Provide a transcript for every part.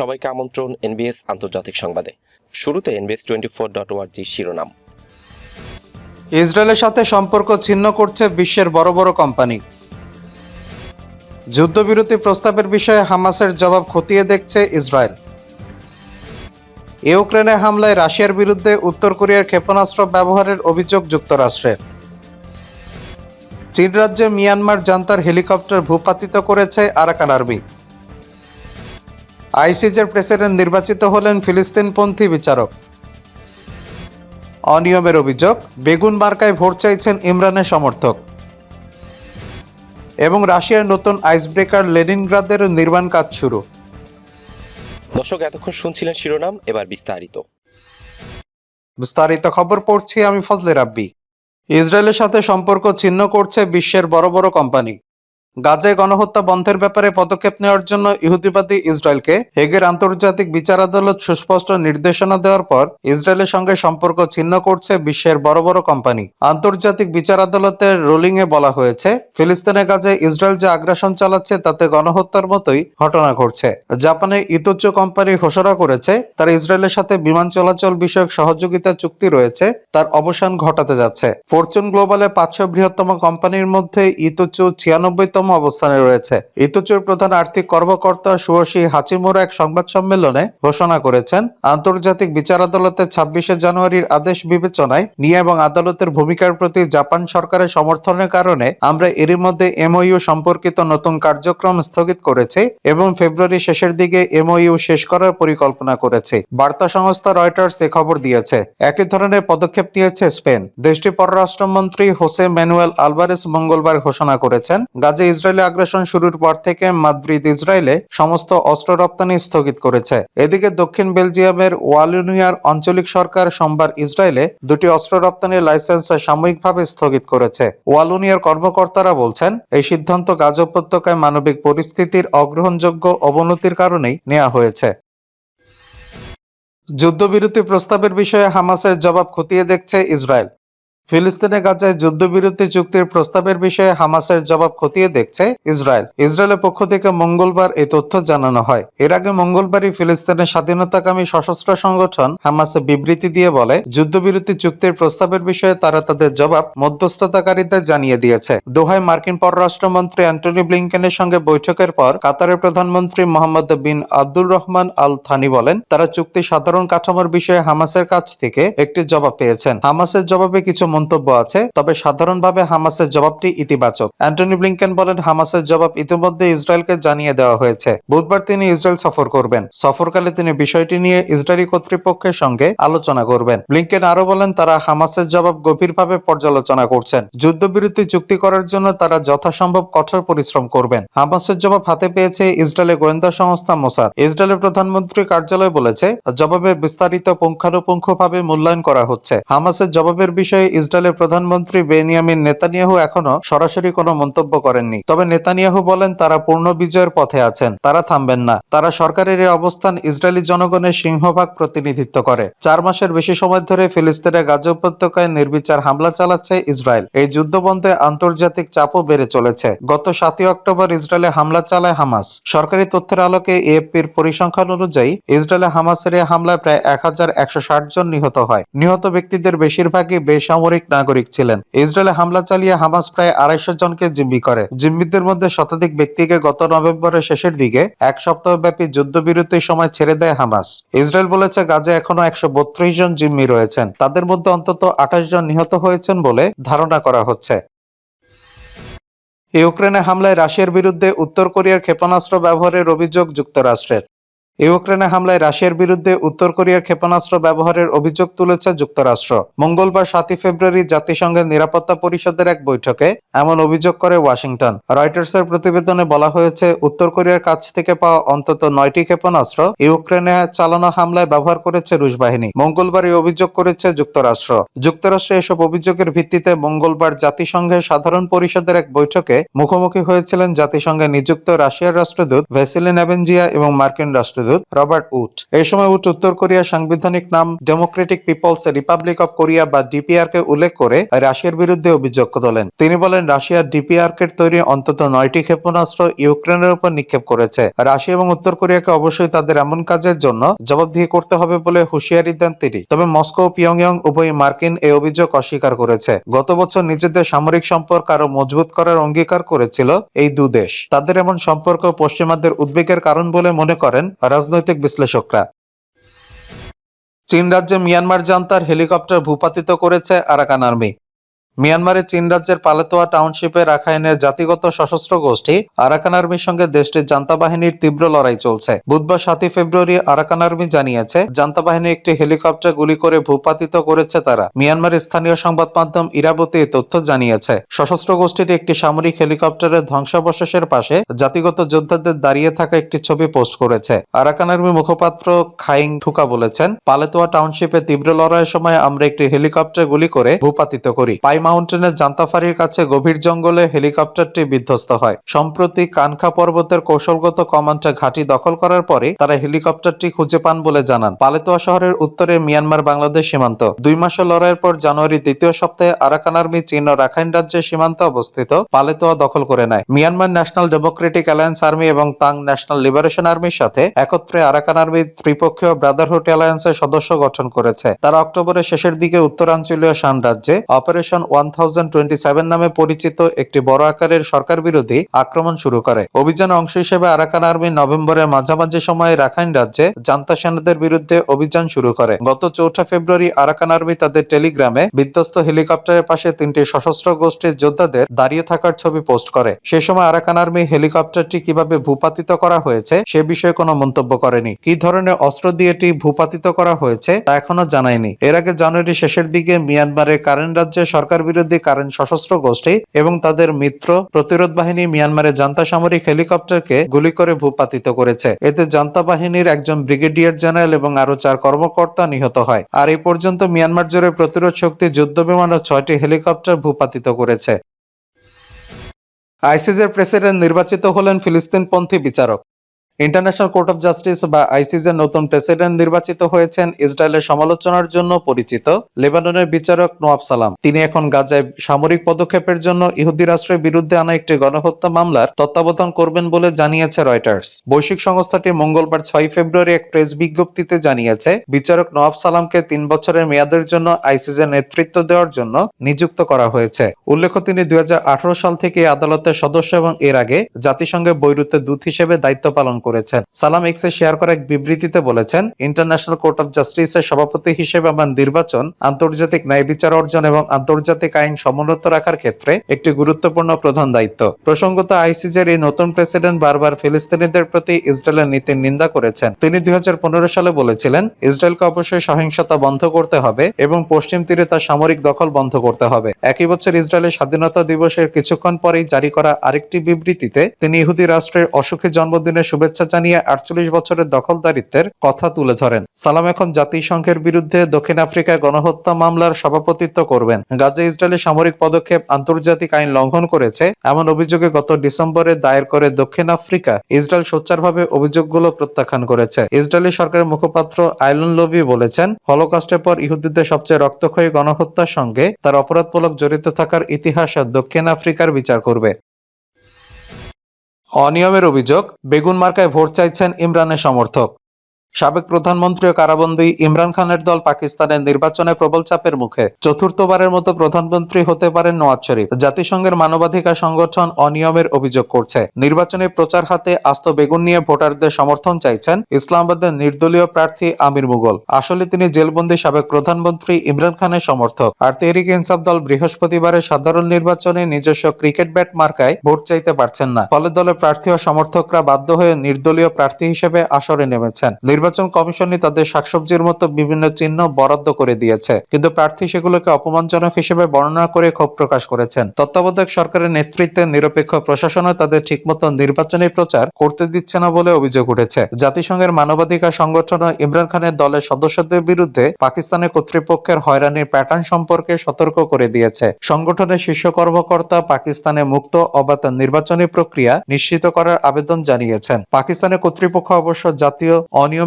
সবাইকে আমন্ত্রণ এনবিএস আন্তর্জাতিক সংবাদে। শুরুতে এনবিএস টোয়েন্টি ফোর ডট ওয়ার্জি শিরোনাম। ইসরায়েলের সাথে সম্পর্ক ছিন্ন করছে বিশ্বের বড় বড় কোম্পানি। যুদ্ধবিরতি প্রস্তাবের বিষয়ে হামাসের জবাব খতিয়ে দেখছে ইসরায়েল। ইউক্রেনে হামলায় রাশিয়ার বিরুদ্ধে উত্তর কোরিয়ার ক্ষেপণাস্ত্র ব্যবহারের অভিযোগ যুক্তরাষ্ট্রের। চীন রাজ্যে মিয়ানমার জান্তার হেলিকপ্টার ভূপাতিত করেছে আরাকান আর্মি। আইসিজের প্রেসিডেন্ট নির্বাচিত হলেন ফিলিস্তিনপন্থী বিচারক। অনিয়মের অভিযোগ বেগুন বার্কায় ভোট চাইছেন ইমরানের সমর্থক। এবং রাশিয়ার নতুন আইস আইসব্রেকার লেনিনগ্রাদের নির্মাণ কাজ শুরু। দর্শক এতক্ষণ শুনছিলেন শিরোনাম এবার বিস্তারিত। বিস্তারিত খবর পড়ছি আমি ফজলে রাব্বি। ইসরায়েলের সাথে সম্পর্ক ছিন্ন করছে বিশ্বের বড় বড় কোম্পানি। গাজায় গণহত্যা বন্ধের ব্যাপারে পদক্ষেপ নেওয়ার জন্য ইহুদিবাদী ইসরায়েলকে হেগের আন্তর্জাতিক বিচার আদালত সুস্পষ্ট নির্দেশনা দেওয়ার পর ইসরায়েলের সঙ্গে সম্পর্ক ছিন্ন করছে বিশ্বের বড় বড় কোম্পানি। আন্তর্জাতিক বিচার আদালতের রুলিং এ বলা হয়েছে ফিলিস্তিনের গাজায় ইসরায়েল যে আগ্রাসন চালাচ্ছে তাতে গণহত্যার মতোই ঘটনা ঘটছে। জাপানের ইতোচ্চ কোম্পানি ঘোষণা করেছে, তারা ইসরায়েলের সাথে বিমান চলাচল বিষয়ক সহযোগিতা চুক্তি রয়েছে, তার অবসান ঘটাতে যাচ্ছে। ফরচুন গ্লোবালে পাঁচশো বৃহত্তম কোম্পানির মধ্যে ইতোচু ছিয়ানব্বইতম অবস্থানে রয়েছে। ইতোচুর প্রধান আর্থিক কর্মকর্তা সুয়সী হাচিমুরা এক সংবাদ সম্মেলনে ঘোষণা করেছেন, আন্তর্জাতিক বিচার আদালতের ছাব্বিশে জানুয়ারির আদেশ বিবেচনায় নিয়ে এবং আদালতের ভূমিকার প্রতি জাপান সরকারের সমর্থনের কারণে আমরা এরই মধ্যে এমওইউ সম্পর্কিত নতুন কার্যক্রম স্থগিত করেছি এবং ফেব্রুয়ারি শেষের দিকে এমওইউ শেষ করার পরিকল্পনা করেছে, বার্তা সংস্থা রয়টার্স এ খবর দিয়েছে। একই ধরনের পদক্ষেপ নিয়েছে স্পেন। দেশটির পররাষ্ট্রমন্ত্রী হোসে ম্যানুয়েল আলভারেস মঙ্গলবার ঘোষণা করেছেন, গাজে ইসরায়েলি আগ্রাসন শুরুর পর থেকে মাদ্রিদ ইসরায়েলে সমস্ত অস্ত্র রপ্তানি স্থগিত করেছে। এদিকে দক্ষিণ বেলজিয়ামের ওয়ালুনিয়ার আঞ্চলিক সরকার সোমবার ইসরায়েলে দুটি অস্ত্র রপ্তানির লাইসেন্স সাময়িকভাবে স্থগিত করেছে। ওয়ালুনিয়ার কর্মকর্তারা বলছেন, এই সিদ্ধান্ত গাজ উপত্যকায় মানবিক পরিস্থিতির অগ্রহণযোগ্য অবনতির কারণেই নেওয়া হয়েছে। যুদ্ধবিরতি প্রস্তাবের বিষয়ে হামাসের জবাব খতিয়ে দেখছে ইসরায়েল। ফিলিস্তিনে গাজায় যুদ্ধবিরতি চুক্তির প্রস্তাবের বিষয়ে হামাসের জবাব খতিয়ে দেখছে ইসরায়েল। ইসরায়েলের পক্ষ থেকে মঙ্গলবার এই তথ্য জানানো হয়। এর আগে মঙ্গলবারই ফিলিস্তিনের স্বাধীনতাকামী সশস্ত্র সংগঠন হামাসে বিবৃতি দিয়ে বলে, যুদ্ধবিরতি চুক্তির প্রস্তাবের বিষয়ে তারা তাদের জবাব মধ্যস্থতাকারীদের জানিয়ে দিয়েছে। দোহায় মার্কিন পররাষ্ট্রমন্ত্রী অ্যান্টনি ব্লিংকেনের সঙ্গে বৈঠকের পর কাতারের প্রধানমন্ত্রী Mohammed bin Abdul Rahman Al Thani বলেন, তারা চুক্তি সাধারণ কাঠামোর বিষয়ে হামাসের কাছ থেকে একটি জবাব পেয়েছেন। হামাসের জবাবে কিছু মন্তব্য আছে, তবে সাধারণভাবে হামাসের জবাবটি ইতিবাচক। অ্যান্টনি ব্লিংকেন বলেন, হামাসের জবাব ইতিমধ্যে ইসরায়েলকে জানিয়ে দেওয়া হয়েছে। বুধবার তিনি ইসরায়েল সফর করবেন। সফরকালে তিনি বিষয়টি নিয়ে ইসরায়েলি কর্তৃপক্ষের সঙ্গে আলোচনা করবেন। ব্লিংকেন আরও বলেন, তারা হামাসের জবাব গভীরভাবে পর্যালোচনা করছেন। যুদ্ধবিরতি চুক্তি করার জন্য তারা যথাসম্ভব কঠোর পরিশ্রম করবেন। হামাসের জবাব হাতে পেয়েছে ইসরায়েলের গোয়েন্দা সংস্থা মোসাদ। ইসরায়েলের প্রধানমন্ত্রী কার্যালয় বলেছে, জবাবে বিস্তারিত পুঙ্খানুপুঙ্খভাবে মূল্যায়ন করা হচ্ছে। হামাসের জবাবের বিষয়ে ইসরায়েলের প্রধানমন্ত্রী বেনিয়ামিন নেতানিয়াহু এখনও সরাসরি কোনো মন্তব্য করেননি। তবে নেতানিয়াহু বলেন, তারা পূর্ণ বিজয়ের পথে আছেন। তারা থামবেন না। তারা সরকারের এই অবস্থান ইসরায়েলি জনগণের সিংহভাগ প্রতিনিধিত্ব করে। চার মাসের বেশি সময় ধরে ফিলিস্তিনের গাজা উপত্যকায় নির্বিচার হামলা চালাচ্ছে ইসরায়েল। এই যুদ্ধ বন্ধে আন্তর্জাতিক চাপও বেড়ে চলেছে। গত সাতই অক্টোবর ইসরায়েলে হামলা চালায় হামাস। সরকারি তথ্যের আলোকে এএফপির পরিসংখ্যান অনুযায়ী, ইসরায়েলে হামাসের এই হামলায় প্রায় এক হাজার একশো ষাট জন নিহত হয়। নিহত ব্যক্তিদের বেশিরভাগই বেসামরিক নাগরিক ছিলেন। ইসরায়েলে হামলা চালিয়ে হামাস প্রায় আড়াইশো জনকে জিম্মি করে। জিম্মিদের মধ্যে শতাধিক ব্যক্তিকে গত নভেম্বরের শেষের দিকে এক সপ্তাহব্যাপী যুদ্ধবিরতির সময় ছেড়ে দেয় হামাস। ইসরায়েল বলেছে, গাজে এখনও একশো বত্রিশ জন জিম্মি রয়েছেন। তাদের মধ্যে অন্তত আঠাশ জন নিহত হয়েছেন বলে ধারণা করা হচ্ছে। ইউক্রেনে হামলায় রাশিয়ার বিরুদ্ধে উত্তর কোরিয়ার ক্ষেপণাস্ত্র ব্যবহারের অভিযোগ যুক্তরাষ্ট্রের। ইউক্রেনে হামলায় রাশিয়ার বিরুদ্ধে উত্তর কোরিয়ার ক্ষেপণাস্ত্র ব্যবহারের অভিযোগ তুলেছে যুক্তরাষ্ট্র। মঙ্গলবার সাতই ফেব্রুয়ারি জাতিসংঘের নিরাপত্তা পরিষদের এক বৈঠকে এমন অভিযোগ করে ওয়াশিংটন। রয়টার্সের প্রতিবেদনে বলা হয়েছে, উত্তর কোরিয়ার কাছ থেকে পাওয়া অন্তত নয়টি ক্ষেপণাস্ত্র ইউক্রেনে চালানো হামলায় ব্যবহার করেছে রুশ বাহিনী। মঙ্গলবার এই অভিযোগ করেছে যুক্তরাষ্ট্র। যুক্তরাষ্ট্রে এসব অভিযোগের ভিত্তিতে মঙ্গলবার জাতিসংঘের সাধারণ পরিষদের এক বৈঠকে মুখোমুখি হয়েছিলেন জাতিসংঘে নিযুক্ত রাশিয়ার রাষ্ট্রদূত ভেসিলিন অ্যাভেঞ্জিয়া এবং মার্কিন রাষ্ট্রদূত রাষ্ট্রদূত রবার্ট উড এই সময় উড উত্তর কোরিয়ার সাংবিধানিক নাম Democratic People's Republic of Korea বা ডিপিআর কে উল্লেখ করে রাশিয়ার বিরুদ্ধে অভিযোগ তোলেন। তিনি বলেন রাশিয়ার ডিপিআর কে তৈরি অন্তত নয়টি ক্ষেপণাস্ত্র ইউক্রেনের উপর নিক্ষেপ করেছে। রাশিয়া এবং উত্তর কোরিয়াকে অবশ্যই তাদের এমন কাজের জন্য জবাবদিহি করতে হবে বলে হুঁশিয়ারি দেন তিনি। তবে মস্কো ও পিয়ংইয়ং উভয় মার্কিন এই অভিযোগ অস্বীকার করেছে। গত বছর নিজেদের সামরিক সম্পর্ক আরও মজবুত করার অঙ্গীকার করেছিল এই দু দেশ। তাদের এমন সম্পর্ক পশ্চিমাদের উদ্বেগের কারণ বলে মনে করেন রাজনৈতিক বিশ্লেষকরা। চীন রাজ্যে মিয়ানমার জান্তার হেলিকপ্টার ভূপাতিত করেছে আরাকান আর্মি। মিয়ানমারের চীন রাজ্যের পালেতোয়া টাউনশিপে রাখাইনের জাতিগত সশস্ত্র গোষ্ঠী আরাকান আর্মির সঙ্গে দেশটির জান্তা বাহিনীর তীব্র লড়াই চলছে। বুধবার সাতই ফেব্রুয়ারি আরাকান আর্মি জানিয়েছে, জান্তা বাহিনী একটি হেলিকপ্টার গুলি করে ভূপাতিত করেছে তারা। মিয়ানমারের স্থানীয় সংবাদ মাধ্যম ইরাবতী তথ্য জানিয়েছে, সশস্ত্র গোষ্ঠীর একটি সামরিক হেলিকপ্টারের ধ্বংসাবশেষের পাশে জাতিগত যোদ্ধাদের দাঁড়িয়ে থাকা একটি ছবি পোস্ট করেছে। আরাকান আর্মি মুখপাত্র খাইং থুকা বলেছেন, পালেতোয়া টাউনশিপে তীব্র লড়াইয়ের সময় আমরা একটি হেলিকপ্টার গুলি করে ভূপাতিত করি। পাই মাউন্টেনের জান্তাফারির কাছে গভীর জঙ্গলে হেলিকপ্টারটি বিধ্বস্ত হয়। সম্প্রতি কানখা পর্বতের কৌশলগত কমান্ডটা ঘাঁটি দখল করার পরে তারা হেলিকপ্টারটি খুঁজে পান বলে জানান। পালেতোয়া শহরের উত্তরে মিয়ানমার বাংলাদেশ সীমান্ত। দুই মাসের লড়াইয়ের পর জানুয়ারি দ্বিতীয় সপ্তাহে আরাকান আর্মি চীন ও রাখাইন রাজ্যের সীমান্তে অবস্থিত পালেতোয়া দখল করে নেয়। Myanmar National Democratic Alliance Army এবং তাং ন্যাশনাল লিবারেশন আর্মির সাথে একত্রে আরাকান আর্মি ত্রিপক্ষীয় ব্রাদারহুড অ্যালায়েন্সের সদস্য গঠন করেছে। তারা অক্টোবরের শেষের দিকে উত্তরাঞ্চলীয় শান রাজ্যে অপারেশন ওয়ান নামে পরিচিত একটি বড় আকারের সরকার বিরোধী আক্রমণ শুরু করে। অভিযানের অংশ হিসেবে আরাকান আর্মি নভেম্বরের মাঝামাঝি সময়ে রাখাইন রাজ্যে জান্তা সেনাদের বিরুদ্ধে অভিযান শুরু করে। গত চৌঠা ফেব্রুয়ারি আরাকান আর্মি তাদের টেলিগ্রামে বিধ্বস্ত হেলিকপ্টারের পাশে তিনটি সশস্ত্র গোষ্ঠীর যোদ্ধাদের দাঁড়িয়ে থাকার ছবি পোস্ট করে। সে সময় আরাকান আর্মি হেলিকপ্টারটি কীভাবে ভূপাতিত করা হয়েছে সে বিষয়ে কোনো মন্তব্য করেনি। কি ধরনের অস্ত্র দিয়ে এটি ভূপাতিত করা হয়েছে তা এখনও জানায়নি। এর আগে জানুয়ারি শেষের দিকে মিয়ানমারের কারেন রাজ্যে সরকার বিরোধী কারেন সশস্ত্র গোষ্ঠী এবং তাদের মিত্র প্রতিরোধ বাহিনী মিয়ানমারের জান্তা সামরিক হেলিকপ্টারকে গুলি করে ভূপাতিত করেছে। এতে জান্তা বাহিনীর একজন ব্রিগেডিয়ার জেনারেল এবং আরও চার কর্মকর্তা নিহত হয়। আর এই পর্যন্ত মিয়ানমার জুড়ে প্রতিরোধ শক্তি, যুদ্ধ বিমান ও ছয়টি হেলিকপ্টার ভূপাতিত করেছে। আইসিজের প্রেসিডেন্ট নির্বাচিত হলেন ফিলিস্তিনপন্থী বিচারক। ইন্টারন্যাশনাল কোর্ট অফ জাস্টিস বা আইসিজের নতুন প্রেসিডেন্ট নির্বাচিত হয়েছেন ইসরায়েলের সমালোচনার জন্য পরিচিত লেবাননের বিচারক নোয়াব সালাম। তিনি এখন গাজায় সামরিক পদক্ষেপের জন্য ইহুদি রাষ্ট্রের বিরুদ্ধে আনা একটি গণহত্যা মামলার তত্ত্বাবধান করবেন বলে জানিয়েছে রয়টার্স বৈশ্বিক সংস্থাটি মঙ্গলবার ছয় ফেব্রুয়ারি এক প্রেস বিজ্ঞপ্তিতে জানিয়েছে, বিচারক নোয়াব সালামকে তিন বছরের মেয়াদের জন্য আইসিজের নেতৃত্ব দেওয়ার জন্য নিযুক্ত করা হয়েছে। উল্লেখ্য, তিনি দুই হাজার আঠারো সাল থেকে আদালতের সদস্য এবং এর আগে জাতিসংঘের বৈরুতে দূত হিসেবে দায়িত্ব পালন করেছেন। সালাম এক্সে শেয়ার করা এক বিবৃতিতে বলেছেন, ইন্টারন্যাশনাল কোর্ট অফ জাস্টিসের সভাপতি হিসেবে আমার নির্বাচন আন্তর্জাতিক ন্যায় বিচার অর্জন এবং আন্তর্জাতিক আইন সমুন্নত রাখার ক্ষেত্রে একটি গুরুত্বপূর্ণ প্রধান দায়িত্ব। প্রসঙ্গত, আইসিজের এই নতুন প্রেসিডেন্ট বারবার ফিলিস্তিনিদের প্রতি ইসরায়েলের নীতির নিন্দা করেছেন। তিনি দুই হাজার পনেরো সালে বলেছিলেন, ইসরায়েলকে অবশ্যই সহিংসতা বন্ধ করতে হবে এবং পশ্চিম তীরে তার সামরিক দখল বন্ধ করতে হবে। একই বছর ইসরায়েলের স্বাধীনতা দিবসের কিছুক্ষণ পরেই জারি করা আরেকটি বিবৃতিতে তিনি ইহুদি রাষ্ট্রের অসুখী জন্মদিনের শুভেচ্ছা জানিয়ে আটচল্লিশ বছরের দখলদারিত্বের কথা তুলে ধরেন। সালাম এখন জাতিসংঘের বিরুদ্ধে দক্ষিণ আফ্রিকায় গণহত্যা মামলার সভাপতিত্ব করবেন। গাজা ইসরায়েলের সামরিক পদক্ষেপ আন্তর্জাতিক আইন লঙ্ঘন করেছে। এমন অভিযোগে গত ডিসেম্বরে দায়ের করে দক্ষিণ আফ্রিকা ইসরায়েল সোচ্চারভাবে অভিযোগগুলো প্রত্যাখ্যান করেছে। ইসরায়েলি সরকারের মুখপাত্র আইলন লবি বলেছেন, হলোকাস্টের পর ইহুদিদের সবচেয়ে রক্তক্ষয়ী গণহত্যার সঙ্গে তার অপরাধমূলক জড়িত থাকার ইতিহাস দক্ষিণ আফ্রিকার বিচার করবে। অনিয়মের অভিযোগ বেগুন মার্কায় ভোট চাইছেন ইমরানের সমর্থক। সাবেক প্রধানমন্ত্রী ও কারাবন্দী ইমরান খানের দল পাকিস্তানের নির্বাচনে প্রবল চাপের মুখে। চতুর্থবারের মতো প্রধানমন্ত্রী হতে পারেন নওয়াজ শরীফ। জাতিসংঘের মানবাধিকার সংগঠন অনিয়মের অভিযোগ করছে। নির্বাচনী প্রচার হাতে আস্ত বেগুন নিয়ে ভোটারদের সমর্থন চাইছেন ইসলামাবাদের নির্দলীয় প্রার্থী আমির মুগল। আসলে তিনি জেলবন্দি সাবেক প্রধানমন্ত্রী ইমরান খানের সমর্থক। আর তেহরিক ইনসাফ দল বৃহস্পতিবারের সাধারণ নির্বাচনে নিজস্ব ক্রিকেট ব্যাট মার্কায় ভোট চাইতে পারছেন না। ফলে দলের প্রার্থী ও সমর্থকরা বাধ্য হয়ে নির্দলীয় প্রার্থী হিসেবে আসরে নেমেছেন। নির্বাচন কমিশনই তাদের শাকসবজির মতো বিভিন্ন চিহ্ন বরাদ্দ করে দিয়েছে। কিন্তু প্রার্থী সেগুলোকে অপমানজনক হিসেবে বর্ণনা করে ক্ষোভ প্রকাশ করেছেন। তত্ত্বাবধায়ক সরকারের নেতৃত্বে নিরপেক্ষ প্রশাসনও তাদের ঠিকমতো নির্বাচনী প্রচার করতে দিচ্ছে না বলে অভিযোগ উঠেছে। জাতিসংঘের মানবাধিকার সংগঠন ইমরান খানের দলের সদস্যদের বিরুদ্ধে পাকিস্তানের কর্তৃপক্ষের হয়রানির প্যাটার্ন সম্পর্কে সতর্ক করে দিয়েছে। সংগঠনের শীর্ষ কর্মকর্তা পাকিস্তানে মুক্ত, অবাধ নির্বাচনী প্রক্রিয়া নিশ্চিত করার আবেদন জানিয়েছেন। পাকিস্তানের কর্তৃপক্ষ অবশ্য জাতীয়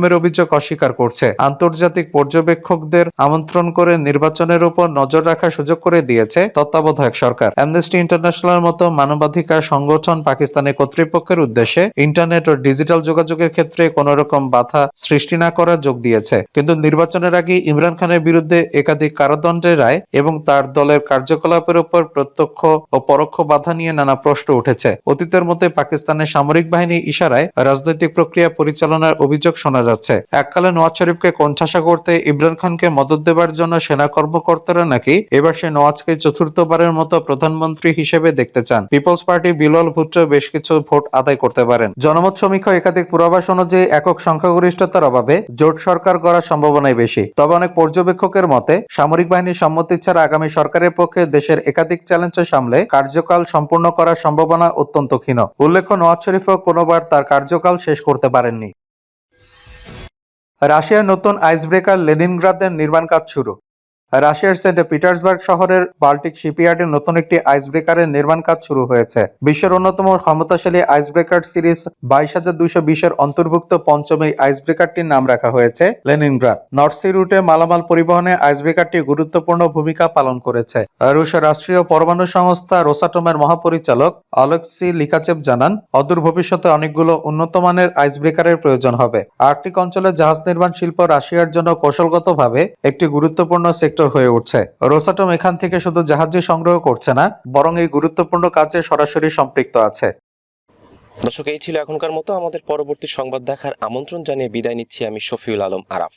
অনিয়মের অভিযোগ অস্বীকার করছে। আন্তর্জাতিক পর্যবেক্ষকদের আমন্ত্রণ করে নির্বাচনের উপর নজর রাখার সুযোগ করে দিয়েছে তত্ত্বাবধায়ক সরকার। অ্যামনেস্টি ইন্টারন্যাশনাল মতো মানবাধিকার সংগঠন পাকিস্তানের কর্তৃপক্ষের উদ্দেশ্যে ইন্টারনেট ও ডিজিটাল যোগাযোগের ক্ষেত্রে কোন রকম বাধা সৃষ্টি না করার যোগ দিয়েছে। কিন্তু নির্বাচনের আগে ইমরান খানের বিরুদ্ধে একাধিক কারাদণ্ডের রায় এবং তার দলের কার্যকলাপের উপর প্রত্যক্ষ ও পরোক্ষ বাধা নিয়ে নানা প্রশ্ন উঠেছে। অতীতের মধ্যে পাকিস্তানের সামরিক বাহিনী ইশারায় রাজনৈতিক প্রক্রিয়া পরিচালনার অভিযোগ শোনা যাচ্ছে। এককালে নওয়াজ শরীফকে কোণঠাসা করতে ইমরান খানকে মদত দেবার জন্য সেনা কর্মকর্তারা নাকি এবার সে নওয়াজকে চতুর্থবারের মতো প্রধানমন্ত্রী হিসেবে দেখতে চান। পিপলস পার্টি বিলল ভুট্টো বেশ কিছু ভোট আদায় করতে পারেন। জনমত সমীক্ষা একাধিক পূর্বাভাস অনুযায়ী একক সংখ্যাগরিষ্ঠতার অভাবে জোট সরকার গড়ার সম্ভাবনাই বেশি। তবে অনেক পর্যবেক্ষকের মতে, সামরিক বাহিনীর সম্মতি ছাড়া আগামী সরকারের পক্ষে দেশের একাধিক চ্যালেঞ্জ সামলে কার্যকাল সম্পূর্ণ করার সম্ভাবনা অত্যন্ত ক্ষীণ। উল্লেখ্য নওয়াজ শরীফও কোনোবার তার কার্যকাল শেষ করতে পারেননি। রাশিয়ার নতুন আইসব্রেকার লেনিনগ্রাদের নির্মাণ কাজ শুরু। রাশিয়ার সেন্ট পিটার্সবার্গ শহরের বাল্টিক শিপইয়ার্ডে নতুন একটি আইসব্রেকারের নির্মাণ কাজ শুরু হয়েছে। বিশ্বের অন্যতম ক্ষমতাশালী আইসব্রেকার সিরিজ বাইশ হাজার দুইশো বিশের অন্তর্ভুক্ত পঞ্চম এই আইসব্রেকারটির নাম রাখা হয়েছে লেনিনগ্রাদ। নর্থ সি রুটে মালামাল পরিবহনে আইসব্রেকারটি গুরুত্বপূর্ণ ভূমিকা পালন করেছে। রুশের রাষ্ট্রীয় পরমাণু সংস্থা রোসাটমের মহাপরিচালক অলেক্সি লিকাচেভ জানান, অদূর ভবিষ্যতে অনেকগুলো উন্নত মানের আইসব্রেকারের প্রয়োজন হবে। আর্কটিক অঞ্চলে জাহাজ নির্মাণ শিল্প রাশিয়ার জন্য কৌশলগতভাবে একটি গুরুত্বপূর্ণ সেক্টর হয়ে উঠছে। রোসাটম এখান থেকে শুধু জাহাজই সংগ্রহ করছে না, বরং এই গুরুত্বপূর্ণ কাজে সরাসরি সম্পৃক্ত আছে। দর্শক, এই ছিল এখনকার মতো। আমাদের পরবর্তী সংবাদ দেখার আমন্ত্রণ জানিয়ে বিদায় নিচ্ছি আমি শফিউল আলম আরাফ।